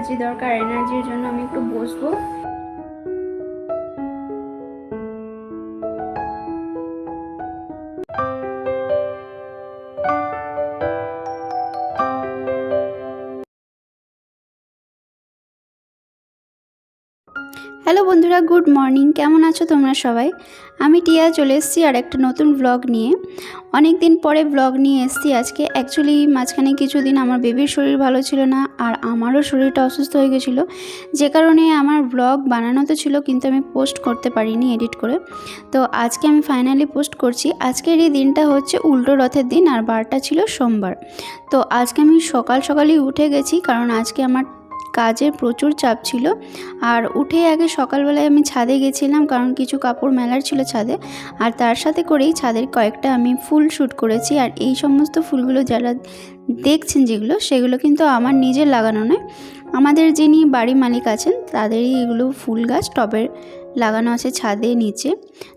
Energy দরকার এনার্জির জন্য আমি একটু বসবো। হ্যালো বন্ধুরা, গুড মর্নিং। কেমন আছো তোমরা সবাই? আমি টিয়া চলে এসেছি আর একটা নতুন ব্লগ নিয়ে। অনেক দিন পরে ব্লগ নিয়ে এসেছি আজকে। অ্যাকচুয়ালি মাঝখানে কিছুদিন আমার বেবির শরীর ভালো ছিল না আর আমারও শরীরটা অসুস্থ হয়ে গেছিল। যে কারণে আমার ব্লগ বানানো তো ছিল, কিন্তু আমি পোস্ট করতে পারিনি এডিট করে। তো আজকে আমি ফাইনালি পোস্ট করছি। আজকের এই দিনটা হচ্ছে উল্টো রথের দিন আর বারটা ছিল সোমবার। তো আজকে আমি সকাল সকালই উঠে গেছি, কারণ আজকে আমার কাজের প্রচুর চাপ ছিল। আর উঠে আগে সকালবেলায় আমি ছাদে গেছিলাম, কারণ কিছু কাপড় মেলার ছিল ছাদে। আর তার সাথে করেই ছাদের কয়েকটা আমি ফুল শ্যুট করেছি। আর এই সমস্ত ফুলগুলো যারা দেখছেন যেগুলো, সেগুলো কিন্তু আমার নিজের লাগানো নয়। আমাদের যিনি বাড়ি মালিক আছেন, তাদেরই এগুলো ফুল গাছ টবের লাগানো আছে ছাদে নিচে।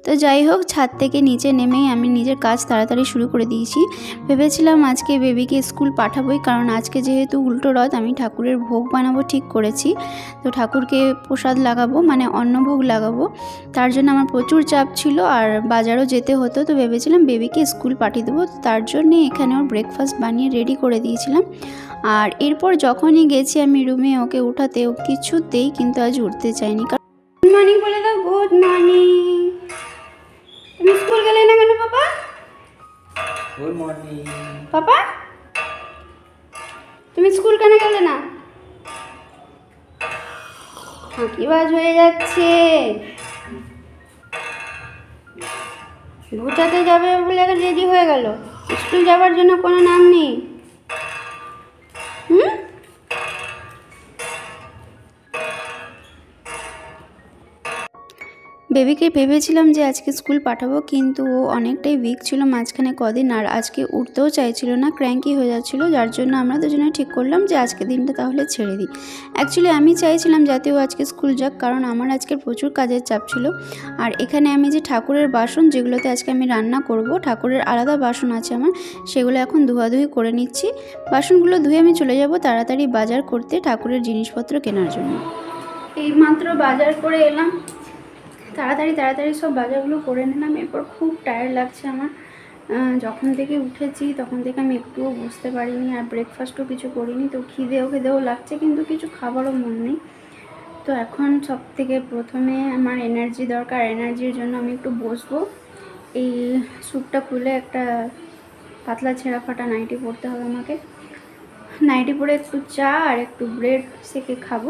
তো যাই হোক, ছাদ থেকে নিচে নেমেই আমি নিজের কাজ তাড়াতাড়ি শুরু করে দিয়েছি। ভেবেছিলাম আজকে বেবিকে স্কুল পাঠাবোই, কারণ আজকে যেহেতু উল্টো রথ, আমি ঠাকুরের ভোগ বানাবো ঠিক করেছি। তো ঠাকুরকে প্রসাদ লাগাবো মানে অন্নভোগ লাগাবো। তার জন্য আমার প্রচুর চাপ ছিল আর বাজারও যেতে হতো, তো ভেবেছিলাম বেবিকে স্কুল পাঠিয়ে দেবো। তার জন্যে এখানে ওর ব্রেকফাস্ট বানিয়ে রেডি করে দিয়েছিলাম। আর এরপর যখনই গেছি আমি রুমে ওকে উঠাতে ও কিছুতেই কিন্তু আজ উঠতে চাইনি। গুড মর্নিং বলে দাও গুড মর্নিং তুমি স্কুল গেলে না কেন বাবা গুড মর্নিং পাপা? তুমি স্কুল কেন গেলে না? ফাঁকিবাজ হয়ে যাচ্ছে। ঘুচাতে যাবে বলে রেডি হয়ে গেল। স্কুল যাওয়ার জন্য কোনো নাম নেই। বেবিকে ভেবেছিলাম যে আজকে স্কুল পাঠাবো, কিন্তু ও অনেকটাই উইক ছিল মাঝখানে কদিন আর আজকে উঠতেও চাইছিল না ক্র্যাঙ্কি হয়ে যাচ্ছিল। যার জন্য আমরা দুজনে ঠিক করলাম যে আজকে দিনটা তাহলে ছেড়ে দিই। অ্যাকচুয়ালি আমি চাইছিলাম যাতে ও আজকে স্কুল যাক, কারণ আমার আজকে প্রচুর কাজের চাপ ছিল। আর এখানে আমি যে ঠাকুরের বাসন, যেগুলোতে আজকে আমি রান্না করব, ঠাকুরের আলাদা বাসন আছে আমার, সেগুলো এখন ধোয়াধুয়ি করে নিচ্ছি। বাসনগুলো ধুয়ে আমি চলে যাব তাড়াতাড়ি বাজার করতে ঠাকুরের জিনিসপত্র কেনার জন্য। এই মাত্র বাজার করে এলাম। তাড়াতাড়ি তাড়াতাড়ি সব বাজারগুলো করে নিলাম। এরপর খুব টায়ার্ড লাগছে আমার। যখন থেকে উঠেছি, তখন থেকে আমি একটুও বুঝতে পারিনি আর ব্রেকফাস্টও কিছু করিনি। তো খিদেও খিদেও লাগছে, কিন্তু কিছু খাবারও মন নেই। তো এখন সব থেকে প্রথমে আমার এনার্জি দরকার। এনার্জির জন্য আমি একটু বসবো। এই স্যুপটা খুলে একটা পাতলা ছেঁড়া ফাটা নাইটি পরতে হবে আমাকে। নাইটি পরে একটু চা আর একটু ব্রেড সেকে খাব।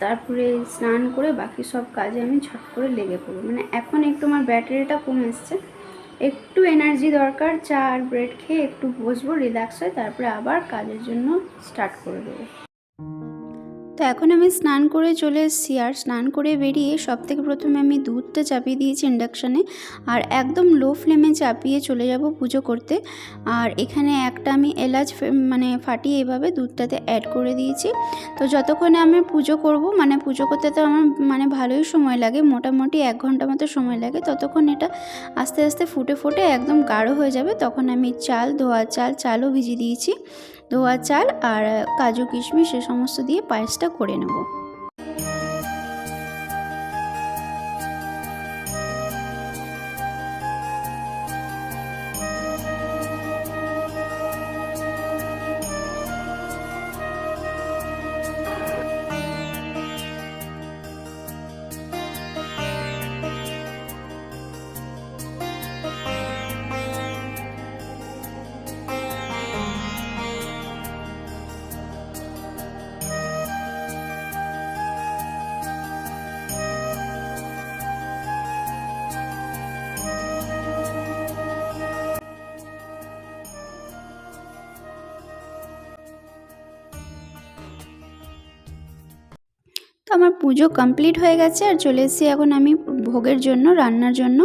তারপরে স্নান করে বাকি সব কাজে আমি ছট করে লেগে পড়ব। মানে এখন একটু আমার ব্যাটারিটা কমে এসছে। একটু এনার্জি দরকার, চা আর ব্রেড খেয়ে একটু বসবো রিল্যাক্স হয়ে তারপরে আবার কাজের জন্য স্টার্ট করে দেবো। তো এখন আমি স্নান করে চলে এসেছি। আর স্নান করে বেরিয়ে সব থেকে প্রথমে আমি দুধটা চাপিয়ে দিয়েছি ইন্ডাকশানে আর একদম লো ফ্লেমে চাপিয়ে চলে যাব পুজো করতে। আর এখানে একটা আমি এলাচ মানে ফাটিয়ে এভাবে দুধটাতে অ্যাড করে দিয়েছি। তো যতক্ষণে আমি পুজো করব মানে পুজো করতে তো আমার মানে ভালোই সময় লাগে, মোটামুটি এক ঘণ্টা মতো সময় লাগে। ততক্ষণ এটা আস্তে আস্তে ফুটে ফুটে একদম গাঢ় হয়ে যাবে। তখন আমি চাল, ধোয়া চাল, চালও ভিজিয়ে দিয়েছি। ধোয়া চাল আর কাজু কিশমিশ এ সমস্ত দিয়ে পায়েসটা করে নেব। আমার পুজো কমপ্লিট হয়ে গেছে আর চলে এসেছি এখন আমি ভোগের জন্য, রান্নার জন্য।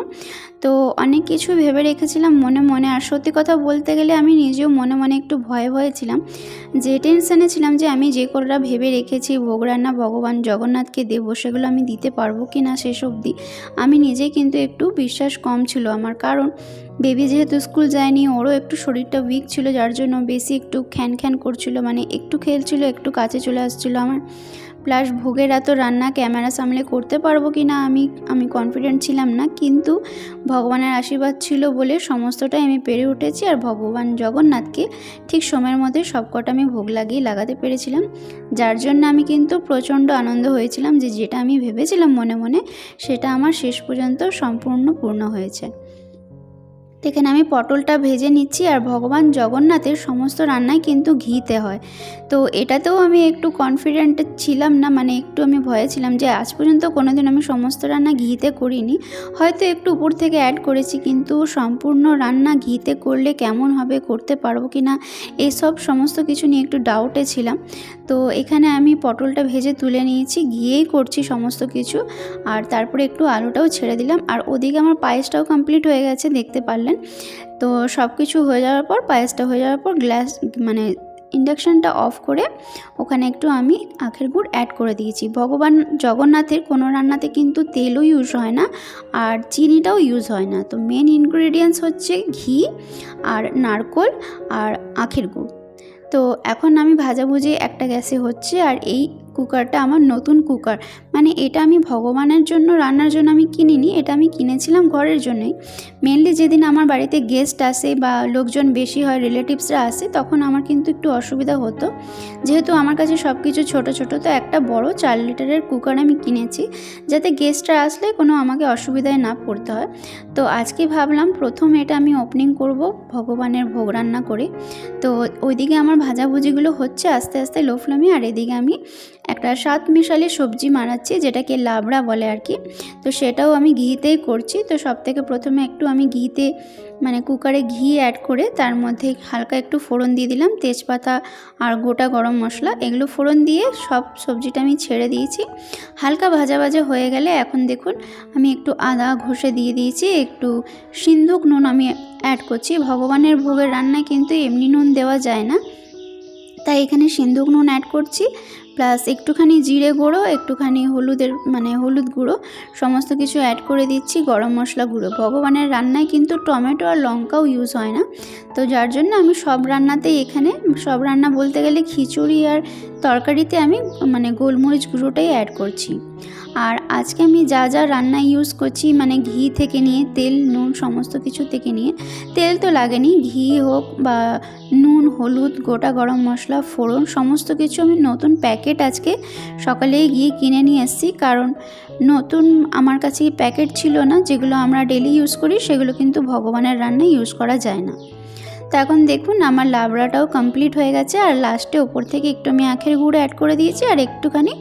তো অনেক কিছু ভেবে রেখেছিলাম মনে মনে আর সত্যি কথা বলতে গেলে আমি নিজেও মনে মনে একটু ভয়ে ভয়ে ছিলাম। যে টেনশানে ছিলাম যে আমি যে কোটা ভেবে রেখেছি ভোগ রান্না ভগবান জগন্নাথকে দেবো সেগুলো আমি দিতে পারব কি না শেষ অবধি আমি নিজেই কিন্তু একটু বিশ্বাস কম ছিল আমার। কারণ বেবি যেহেতু স্কুল যায়নি, ওরও একটু শরীরটা উইক ছিল, যার জন্য বেশি একটু খ্যান খ্যান করছিল মানে একটু খেলছিল, একটু কাছে চলে আসছিল আমার। প্লাস ভোগের এত রান্না ক্যামেরা সামলে করতে পারব কি না আমি আমি কনফিডেন্ট ছিলাম না। কিন্তু ভগবানের আশীর্বাদ ছিল বলে সমস্তটাই আমি পেরে উঠেছি আর ভগবান জগন্নাথকে ঠিক সময়ের মধ্যে সবকটা আমি ভোগ লাগিয়ে লাগাতে পেরেছিলাম। যার জন্য আমি কিন্তু প্রচণ্ড আনন্দ হয়েছিলাম যে যেটা আমি ভেবেছিলাম মনে মনে, সেটা আমার শেষ পর্যন্ত সম্পূর্ণ পূর্ণ হয়েছে। এখানে আমি পটলটা ভেজে নিচ্ছি আর ভগবান জগন্নাথের সমস্ত রান্নাই কিন্তু ঘিতে হয়। তো এটাতেও আমি একটু কনফিডেন্ট ছিলাম না মানে একটু আমি ভয়ে ছিলাম যে আজ পর্যন্ত কোনোদিন আমি সমস্ত রান্না ঘিতে করিনি। হয়তো একটু উপর থেকে অ্যাড করেছি, কিন্তু সম্পূর্ণ রান্না ঘিতে করলে কেমন হবে, করতে পারব কি না, এসব সমস্ত কিছু নিয়ে একটু ডাউটে ছিলাম। তো এখানে আমি পটলটা ভেজে তুলে নিয়েছি, ঘিয়েই করছি সমস্ত কিছু। আর তারপরে একটু আলুটাও ছেড়ে দিলাম। আর ওদিকে আমার পায়েসটাও কমপ্লিট হয়ে গেছে, দেখতে পারলেন। তো সব কিছু হয়ে যাওয়ার পর, পায়েসটা হয়ে যাওয়ার পর, গ্লাস মানে ইন্ডাকশানটা অফ করে ওখানে একটু আমি আখের গুড় অ্যাড করে দিয়েছি। ভগবান জগন্নাথের কোনো রান্নাতে কিন্তু তেলও ইউজ হয় না আর চিনিটাও ইউজ হয় না। তো মেন ইনগ্রেডিয়েন্টস হচ্ছে ঘি আর নারকোল আর আখের গুড়। তো এখন আমি ভাজাভুজি একটা গ্যাসে হচ্ছে আর এই কুকারটা আমার নতুন কুকার মানে এটা আমি ভগবানের জন্য রান্নার জন্য আমি কিনিনি, এটা আমি কিনেছিলাম ঘরের জন্যই। মেনলি যেদিন আমার বাড়িতে গেস্ট আসে বা লোকজন বেশি হয় রিলেটিভসরা আসে, তখন আমার কিন্তু একটু অসুবিধা হতো। যেহেতু আমার কাছে সব কিছু ছোটো ছোটো, তো একটা বড় চার লিটারের কুকার আমি কিনেছি। যাতে গেস্টরা আসলে কোনো আমাকে অসুবিধায় না পড়তে হয়। তো আজকে ভাবলাম প্রথম এটা আমি ওপেনিং করব, ভগবানের ভোগ রান্না করে। তো ওইদিকে আমার ভাজাভুজিগুলো হচ্ছে আস্তে আস্তে লো ফ্লেমে আর এদিকে আমি একটা সাত মিশালি সবজি মারাচ্ছি। যেটাকে লাবড়া বলে আর কি তো সেটাও আমি ঘিতেই করছি। তো সব থেকে প্রথমে একটু আমি ঘিতে মানে কুকারে ঘি অ্যাড করে তার মধ্যে হালকা একটু ফোড়ন দিয়ে দিলাম। তেজপাতা আর গোটা গরম মশলা, এগুলো ফোড়ন দিয়ে সব সবজিটা আমি ছেড়ে দিয়েছি। হালকা ভাজা ভাজা হয়ে গেলে এখন দেখুন, আমি একটু আদা ঘষে দিয়ে দিয়েছি, একটু সিন্ধুক নুন আমি অ্যাড করছি। ভগবানের ভোগের রান্নায় কিন্তু এমনি নুন দেওয়া যায় না। তাই এখানে সিন্ধুক নুন অ্যাড করছি প্লাস একটুখানি জিরে গুঁড়ো, একটুখানি হলুদের মানে হলুদ গুঁড়ো, সমস্ত কিছু অ্যাড করে দিচ্ছি গরম মশলা গুঁড়ো। ভগবানের রান্নায় কিন্তু টমেটো আর লঙ্কাও ইউজ হয় না। তো যার জন্য আমি সব রান্নাতেই এখানে, সব রান্না বলতে গেলে খিচুড়ি আর তরকারিতে আমি মানে গোলমরিচ গুঁড়োটাই অ্যাড করছি। আর আজকে আমি যা যা রান্না ইউজ করছি মানে ঘি থেকে নিয়ে, তেল, নুন সমস্ত কিছু থেকে নিয়ে, তেল তো লাগেনি, ঘি হোক বা নুন, হলুদ, গোটা গরম মশলা, ফোড়ন, সমস্ত কিছু আমি নতুন প্যাকেট আজকে সকালেই গিয়ে কিনে নিয়ে এসেছি। কারণ নতুন আমার কাছে প্যাকেট ছিল না, যেগুলো আমরা ডেলি ইউজ করি, সেগুলো কিন্তু ভগবানের রান্নায় ইউজ করা যায় না। তো এখন দেখুন, আমার লাবড়াটাও কমপ্লিট হয়ে গেছে, আর লাস্টে ওপর থেকে একটু আমি আখের গুঁড়ো অ্যাড করে দিয়েছি, আর একটুখানি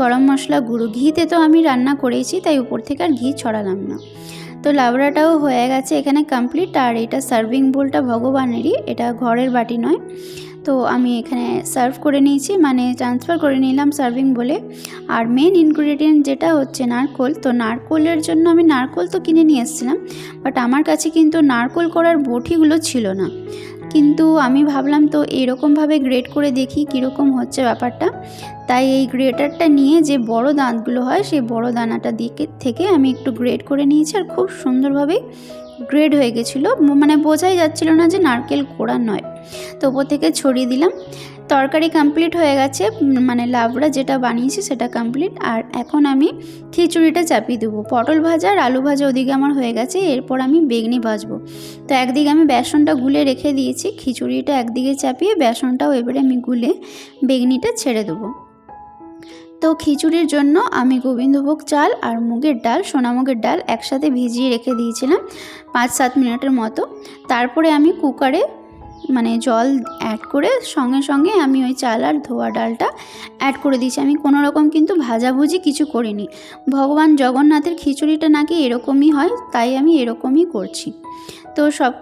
গরম মশলা, গুঁড়ো ঘিতে তো আমি রান্না করেছি তাই উপর থেকে আর ঘি ছড়ালাম না। তো লাবড়াটাও হয়ে গেছে এখানে কমপ্লিট আর এটা সার্ভিং বোলটা ভগবানেরই, এটা ঘরের বাটি নয়। তো আমি এখানে সার্ভ করে নিয়েছি মানে ট্রান্সফার করে নিলাম সার্ভিং বলে আর মেন ইনগ্রিডিয়েন্ট যেটা হচ্ছে নারকোল, তো নারকোলের জন্য আমি নারকোল তো কিনে নিয়ে এসেছিলাম বাট আমার কাছে কিন্তু নারকোল করার বটিগুলো ছিল না। কিন্তু আমি ভাবলাম তো এরকমভাবে গ্রেড করে দেখি কীরকম হচ্ছে ব্যাপারটা। তাই এই গ্রেটারটা নিয়ে যে বড় দাঁতগুলো হয়, সেই বড় দানাটা দিকে থেকে আমি একটু গ্রেড করে নিয়েছি আর খুব সুন্দরভাবে গ্রেড হয়ে গেছিল। মানে বোঝাই যাচ্ছিল না যে নারকেল কোড়া নয়। তো ওপর থেকে ছড়িয়ে দিলাম। তরকারি কমপ্লিট হয়ে গেছে মানে লাবড়া যেটা বানিয়েছি সেটা কমপ্লিট আর এখন আমি খিচুড়িটা চাপিয়ে দেবো। পটল ভাজা আর আলু ভাজা ওদিকে আমার হয়ে গেছে, এরপর আমি বেগনি ভাজবো। তো একদিকে আমি বেসনটা গুলে রেখে দিয়েছি, খিচুড়িটা একদিকে চাপিয়ে বেসনটাও এবারে আমি গুলে বেগনিটা ছেড়ে দেবো। তো খিচুড়ির জন্য আমি গোবিন্দভোগ চাল আর মুগের ডাল সোনামুগের ডাল একসাথে ভিজিয়ে রেখে দিয়েছিলাম, পাঁচ সাত মিনিটের মতো। তারপরে আমি কুকারে মানে জল অ্যাড করে সঙ্গে সঙ্গে আমি ওই চাল আর ধোয়া ডালটা অ্যাড করে দিয়েছি। আমি কোনো রকম কিন্তু ভাজাভুজি কিছু করিনি। ভগবান জগন্নাথের খিচুড়িটা নাকি এরকমই হয়, তাই আমি এরকমই করছি। তো সব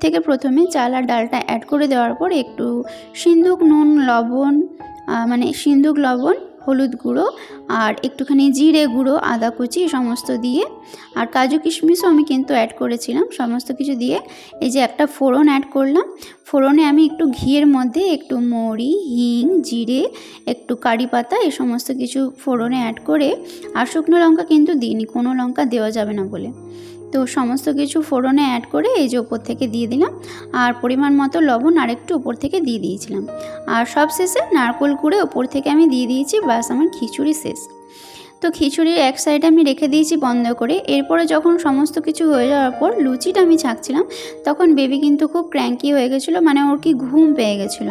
থেকে প্রথমে চাল আর ডালটা অ্যাড করে দেওয়ার পর একটু সিন্দুক নুন, লবণ মানে সিন্দুক লবণ হলুদ গুঁড়ো আর একটুখানি জিরে গুঁড়ো, আদা কুচি সমস্ত দিয়ে। আর কাজু কিশমিশও আমি কিন্তু অ্যাড করেছিলাম। সমস্ত কিছু দিয়ে এই যে একটা ফোড়ন অ্যাড করলাম। ফোড়নে আমি একটু ঘিয়ের মধ্যে একটু মৌরি, হিং, জিরে, একটু কারি পাতা এই সমস্ত কিছু ফোড়নে অ্যাড করে আর শুকনো লঙ্কা কিন্তু দিইনি। কোনো লঙ্কা দেওয়া যাবে না বলে। তো সমস্ত কিছু ফোড়নে অ্যাড করে এই যে ওপর থেকে দিয়ে দিলাম। আর পরিমাণ মতো লবণ আরেকটু ওপর থেকে দিয়ে দিয়েছিলাম। আর সব শেষে নারকোল কুড়ে ওপর থেকে আমি দিয়ে দিয়েছি বাস আমার খিচুড়ি শেষ। তো খিচুড়ির এক সাইডে আমি রেখে দিয়েছি বন্ধ করে। এরপরে যখন সমস্ত কিছু হয়ে যাওয়ার পর লুচিটা আমি ছাঁকছিলাম, তখন বেবি কিন্তু খুব ক্র্যাঙ্কি হয়ে গেছিল মানে ওর কি ঘুম পেয়ে গেছিল।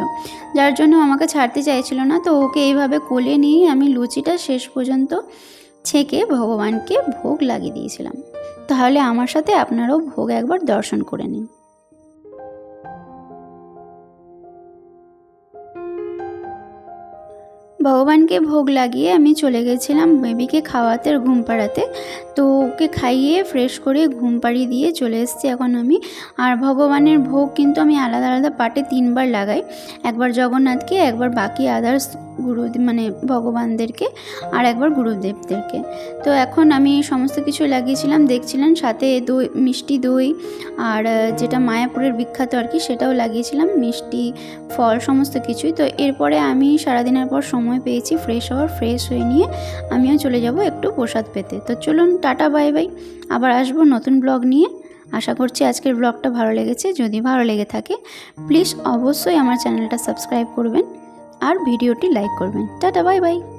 যার জন্য আমাকে ছাড়তে চাইছিল না, তো ওকে এইভাবে কোলে নিয়ে আমি লুচিটা শেষ পর্যন্ত ছেঁকে ভগবানকে ভোগ লাগিয়ে দিয়েছিলাম। তাহলে আমার সাথে আপনারাও ভোগ একবার দর্শন করে নিন। ভগবানকে ভোগ লাগিয়ে আমি চলে গেছিলাম বেবিকে খাওয়াতে ঘুম পাড়াতে। তো ওকে খাইয়ে ফ্রেশ করে ঘুম পাড়িয়ে দিয়ে চলে এসেছি এখন আমি। আর ভগবানের ভোগ কিন্তু আমি আলাদা আলাদা পাটে তিনবার লাগাই। একবার জগন্নাথকে, একবার বাকি আদার্স গুরু মানে ভগবানদেরকে আর একবার গুরুদেবদেরকে। তো এখন আমি সমস্ত কিছু লাগিয়েছিলাম দেখছিলাম সাথে দই, মিষ্টি দই আর যেটা মায়াপুরের বিখ্যাত আর কি, সেটাও লাগিয়েছিলাম, মিষ্টি, ফল, সমস্ত কিছুই। তো এরপরে আমি সারাদিনের পর সময় পেয়েছি ফ্রেশ হওয়ার ফ্রেশ হয়ে নিয়ে আমিও চলে যাব একটু প্রসাদ পেতে। তো চলুন, টাটা বাই বাই আবার আসব নতুন ব্লগ নিয়ে। আশা করছি আজকের ব্লগটা ভালো লেগেছে। যদি ভালো লেগে থাকে প্লিজ অবশ্যই আমার চ্যানেলটা সাবস্ক্রাইব করবেন। আর ভিডিওটি লাইক করবেন। Tata bye bye.